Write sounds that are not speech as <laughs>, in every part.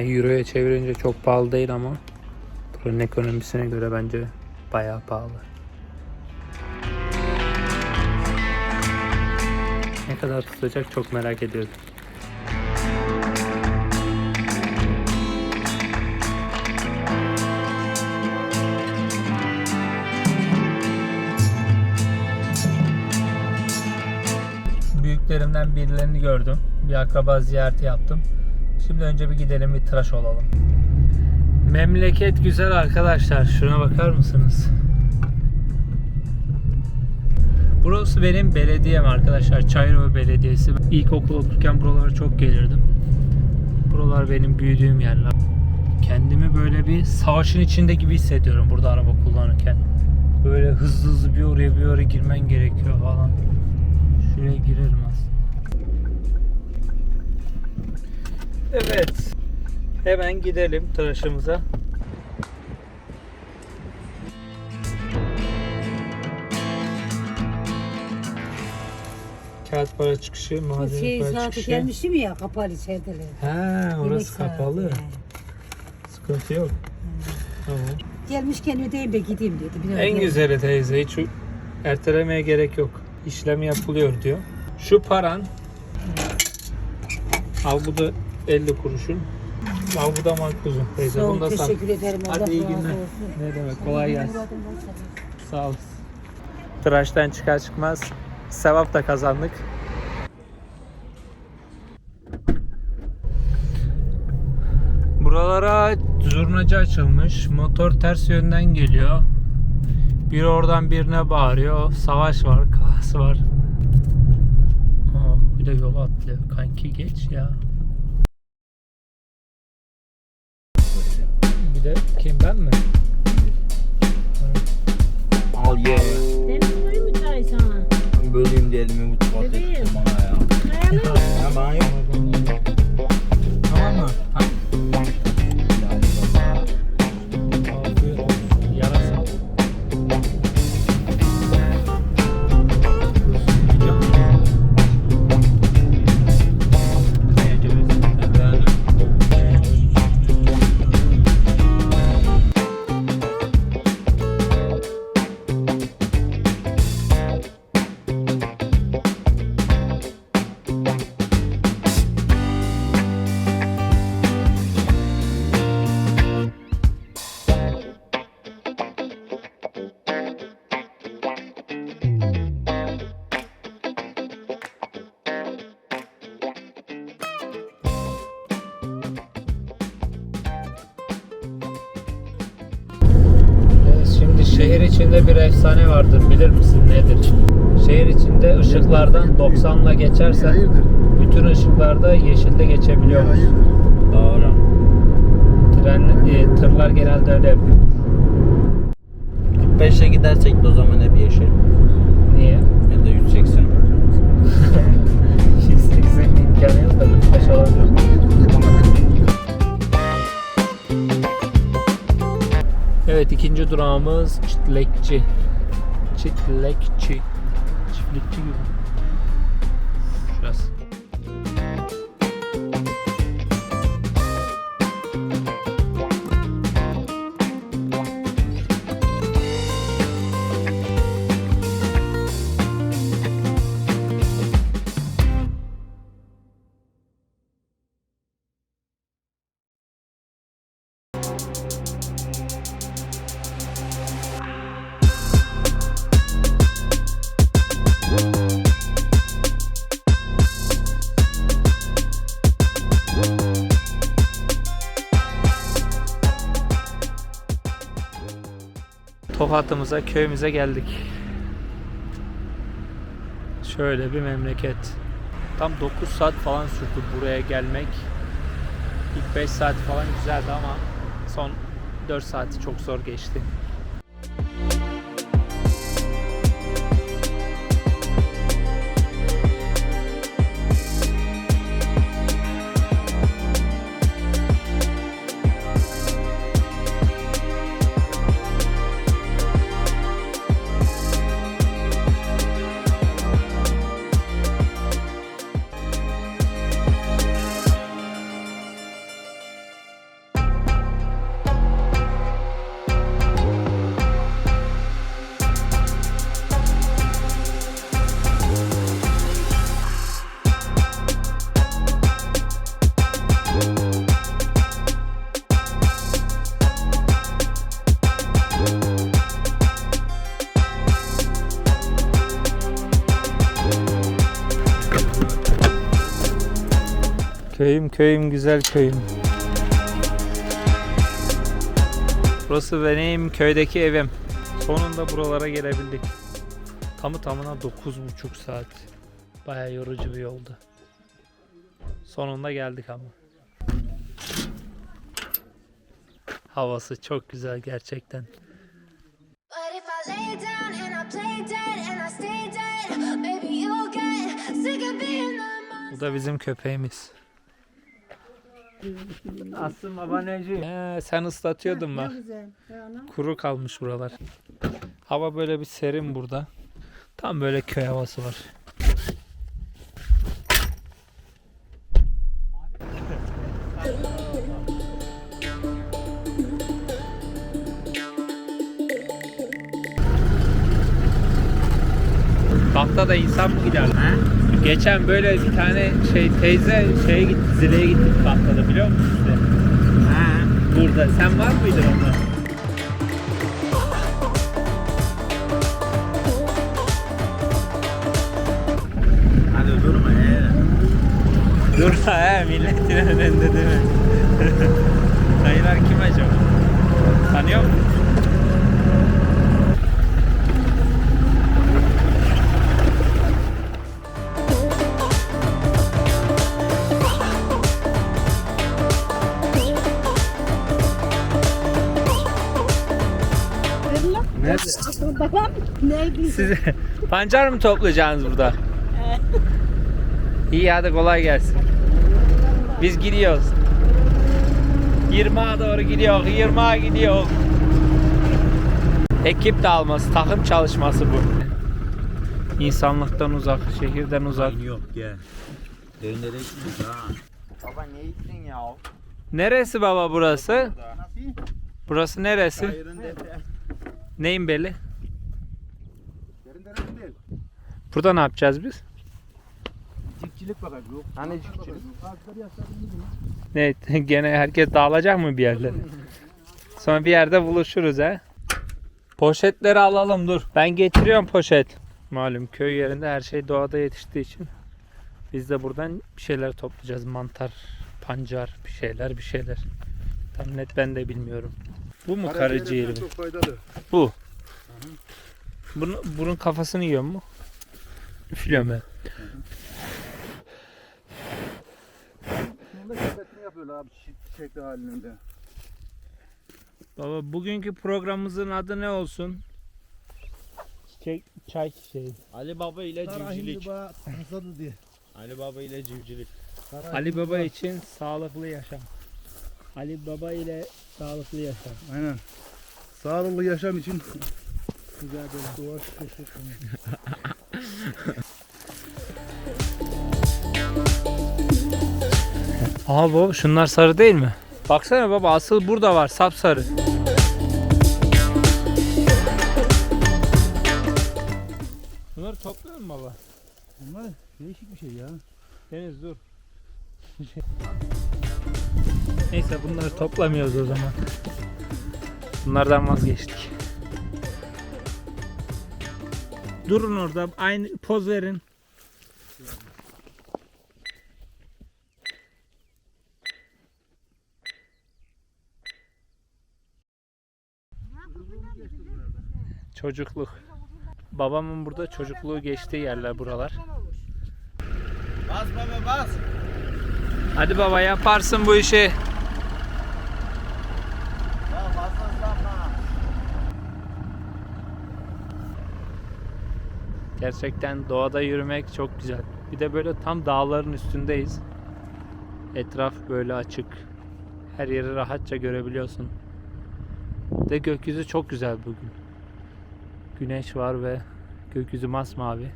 Ha, Euro'ya çevirince çok pahalı değil ama buranın ekonomisine göre bence bayağı pahalı. Ne kadar tutacak çok merak ediyorum. Büyüklerimden birilerini gördüm. Bir akraba ziyareti yaptım. Şimdi önce bir gidelim bir tıraş olalım. Memleket güzel arkadaşlar. Şuna bakar mısınız? Burası benim belediyem arkadaşlar. Çayırova Belediyesi. İlkokul okurken buralara çok gelirdim. Buralar benim büyüdüğüm yerler. Kendimi böyle bir savaşın içinde gibi hissediyorum burada araba kullanırken. Böyle hızlı hızlı bir oraya bir oraya girmen gerekiyor falan. Şuraya girelim aslında. Evet. Hemen gidelim tıraşımıza. Kağıt para çıkışı, maden Şey para saati çıkışı. gelmişti mi ya kapalı içerideler. Ha, Yemek orası saati. kapalı. He. Sıkıntı yok. Tamam. Gelmişken ödeyeyim de gideyim dedi. Biraz En da- güzeli teyze hiç ertelemeye gerek yok. İşlem yapılıyor diyor. Şu paran al bu da 50 kuruşun. Al bu da makbuzun teyze. Bunu da sat. teşekkür ederim. Allah Hadi iyi günler. Ne demek kolay gelsin. Sağ ol. Tıraştan çıkar çıkmaz sevap da kazandık. Buralara zurnacı açılmış. Motor ters yönden geliyor. Bir oradan birine bağırıyor. Savaş var, kaos var. Aa, bir de yola atlıyor. Kanki geç ya. Bir de kim ben mi? Al ye. Demin çay sana? Böleyim de elimi bu tuvalete Bebeğim. tuttum bana ya. Bana yok. Tamam mı? Ha. Şehir içinde bir efsane vardır bilir misin nedir? Şehir içinde ışıklardan 90 ile geçersen bütün ışıklarda yeşilde geçebiliyoruz. Doğru. Tren, e, tırlar genelde öyle yapıyor. 45'e gidersek de o zaman hep yeşil. Niye? Ya da 180. 180 <laughs> imkanı yok da 45 olabilir. Evet ikinci durağımız Çitlekçi. Çitlekçi. Çiftlikçi gibi. Tokat'ımıza, köyümüze geldik. Şöyle bir memleket. Tam 9 saat falan sürdü buraya gelmek. İlk 5 saat falan güzeldi ama son 4 saati çok zor geçti. Köyüm köyüm güzel köyüm. Burası benim köydeki evim. Sonunda buralara gelebildik. Tamı tamına 9,5 saat. Baya yorucu bir yoldu. Sonunda geldik ama. Sick of being the Bu da bizim köpeğimiz. Asım babaneci. He, sen ıslatıyordun bak. güzel. Kuru kalmış buralar. Hava böyle bir serin burada. Tam böyle köy havası var. Tahta da insan mı gider? Geçen böyle bir tane şey teyze şeye gitti, zileye gittik tahtada biliyor musun işte? Burada. Sen var mıydın onda? Hadi durma he. Dur he milletin önünde değil mi? <laughs> Dayılar kim acaba? Tanıyor musun? Babam neydi? Siz <laughs> pancar mı toplayacaksınız burada? İyi hadi kolay gelsin. Biz gidiyoruz. 20'a doğru gidiyor, 20'a gidiyor. Ekip dağılması, takım çalışması bu. İnsanlıktan uzak, şehirden uzak. Yok gel. Döndere gittik ha. Baba ne gittin ya? Neresi baba burası? Burası neresi? Neyin belli? Burada ne yapacağız biz? Çiftçilik bakar yok. Hani çiftçilik? Ne <laughs> gene herkes dağılacak mı bir yerlere? Sonra bir yerde buluşuruz ha. Poşetleri alalım dur. Ben getiriyorum poşet. Malum köy yerinde her şey doğada yetiştiği için biz de buradan bir şeyler toplayacağız. Mantar, pancar, bir şeyler, bir şeyler. Tam net ben de bilmiyorum. Bu mu karaciğeri? mi? Çok faydalı. Bu. Bunu, bunun kafasını yiyor mu? Üflüyorum ben. Bunda şerbetini yapıyorlar abi çi- çiçekli halinde. Baba bugünkü programımızın adı ne olsun? Çiçek, çay çiçeği. Ali Baba ile civcilik. ba hasadı diye. Ali Baba ile civcilik. Ali Baba için sağlıklı yaşam. Ali Baba ile sağlıklı yaşam. Aynen. Sağlıklı yaşam için güzel bir dua teşekkür <laughs> <laughs> Aha şunlar sarı değil mi? Baksana baba asıl burada var sapsarı. Bunları topluyor mu baba? Bunlar değişik bir şey ya. Deniz dur. Neyse bunları toplamıyoruz o zaman. Bunlardan vazgeçtik. Durun orada aynı poz verin. Çocukluk. Babamın burada çocukluğu geçtiği yerler buralar. Bas baba bas. Hadi baba yaparsın bu işi. Gerçekten doğada yürümek çok güzel. Bir de böyle tam dağların üstündeyiz. Etraf böyle açık. Her yeri rahatça görebiliyorsun. De gökyüzü çok güzel bugün. Güneş var ve gökyüzü masmavi.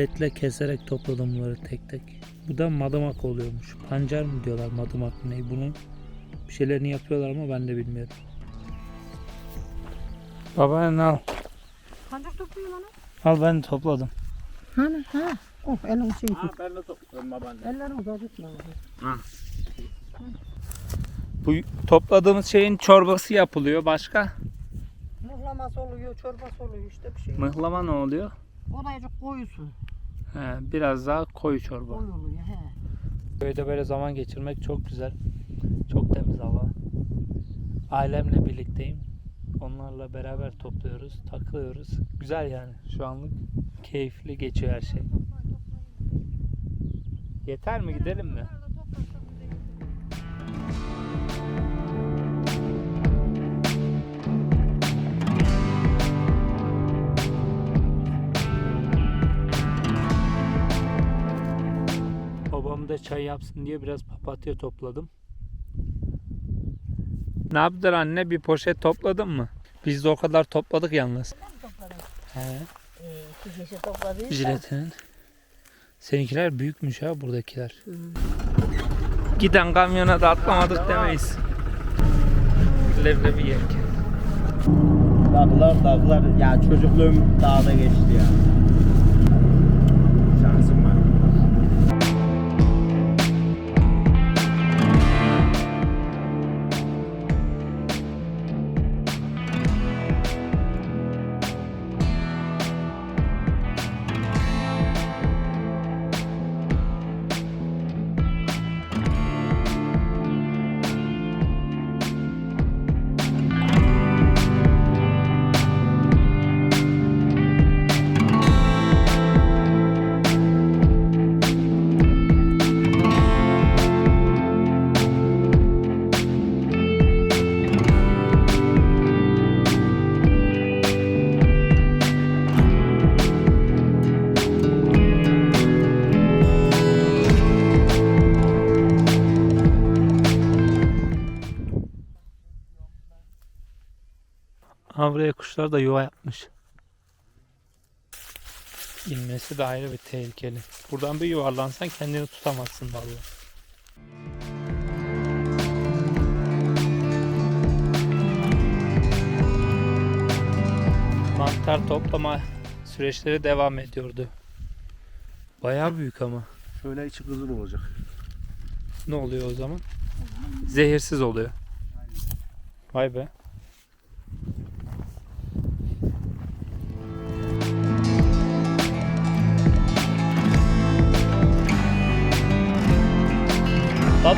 Jiletle keserek topladım bunları tek tek. Bu da madımak oluyormuş. Pancar mı diyorlar madımak mı ne? Bunun bir şeylerini yapıyorlar ama ben de bilmiyorum. Baba ne al? Kancak topluyor lan. Al ben topladım. Hani ha? Oh elin şey tut. ben de topluyorum babaanne. Ellerini zor tutma. Bu topladığımız şeyin çorbası yapılıyor. Başka? Mıhlaması oluyor, çorbası oluyor işte bir şey. Mıhlama ne oluyor? O da azıcık koyusu. He, biraz daha koyu çorba. Koyu oluyor he. Köyde böyle zaman geçirmek çok güzel. Çok temiz hava. Ailemle birlikteyim. Onlarla beraber topluyoruz, takılıyoruz. Güzel yani şu anlık. Keyifli geçiyor her şey. Yeter mi gidelim mi? Çay yapsın diye biraz papatya topladım. Ne yaptın anne? Bir poşet topladın mı? Biz de o kadar topladık yalnız. He, Ee, iki kişi topladıysa. jiletinin. Seninkiler büyükmüş ha buradakiler. Giden kamyona da atlamadık demeyiz. Leblebi yerken. Dağlar dağlar. Ya çocukluğum dağda geçti ya. Ha buraya kuşlar da yuva yapmış. İnmesi de ayrı bir tehlikeli. Buradan bir yuvarlansan kendini tutamazsın vallahi. Mantar toplama süreçleri devam ediyordu. Bayağı büyük ama. Şöyle içi kızıl olacak. Ne oluyor o zaman? Zehirsiz oluyor. Vay be.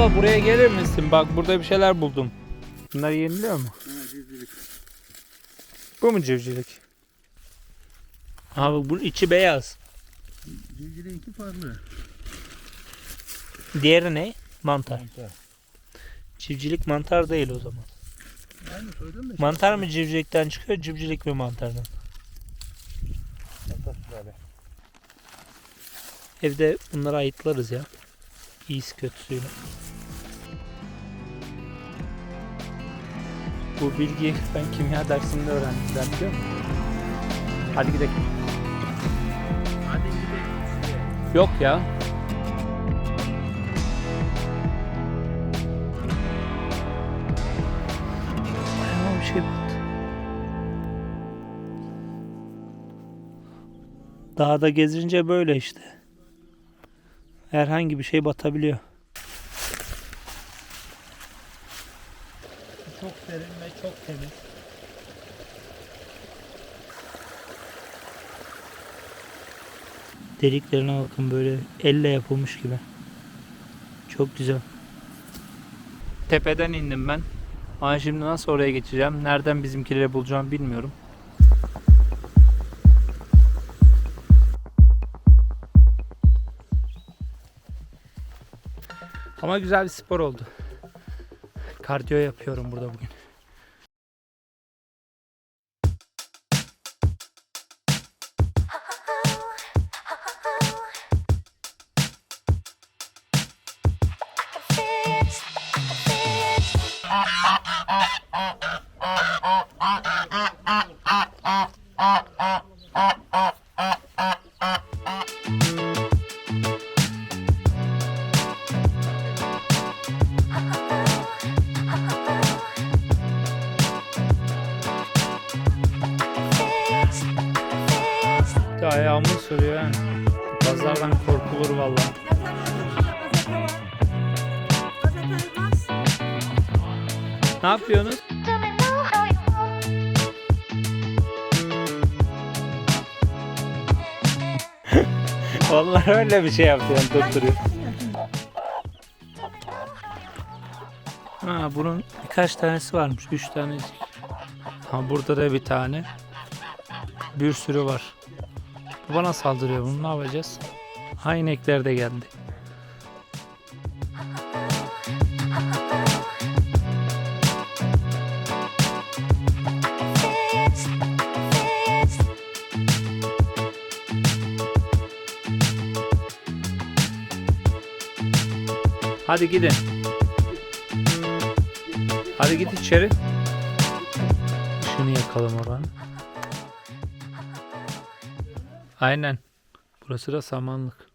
Baba buraya gelir misin? Bak burada bir şeyler buldum. Bunlar yeniliyor mu? Bu mu civcivlik? Abi bunun içi beyaz. Civcivin iki farklı. Diğeri ne? Mantar. Civcilik mantar değil o zaman. Aynı söyledim de. Mantar mı civcilikten çıkıyor, civcilik mi mantardan? Evde bunları ayıtlarız ya. İyisi kötüsüyle. Bu bilgiyi ben kimya dersinde öğrendim. Hadi gidelim. Hadi gidelim. Yok ya. Ayağıma bir şey battı. Dağda gezince böyle işte. Herhangi bir şey batabiliyor. Çok derin ve çok temiz. Deliklerine bakın böyle elle yapılmış gibi. Çok güzel. Tepeden indim ben. Ama şimdi nasıl oraya geçeceğim? Nereden bizimkileri bulacağım bilmiyorum. Ama güzel bir spor oldu. Kardiyo yapıyorum burada bugün. Ha. Pazardan korkulur vallahi. Ne yapıyorsunuz? <laughs> Vallahi öyle bir şey yapıyorsun tutturuyor. Ha bunun birkaç tanesi varmış. Üç tane. Ha burada da bir tane. Bir sürü var. Bana saldırıyor. Bunu ne yapacağız? Ha inekler de geldi. Hadi gidin. Hadi git içeri. Şunu yakalım oranı. Aynen. Burası da samanlık.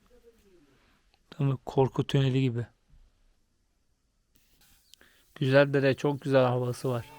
Tam korku tüneli gibi. Güzel dere, çok güzel havası var.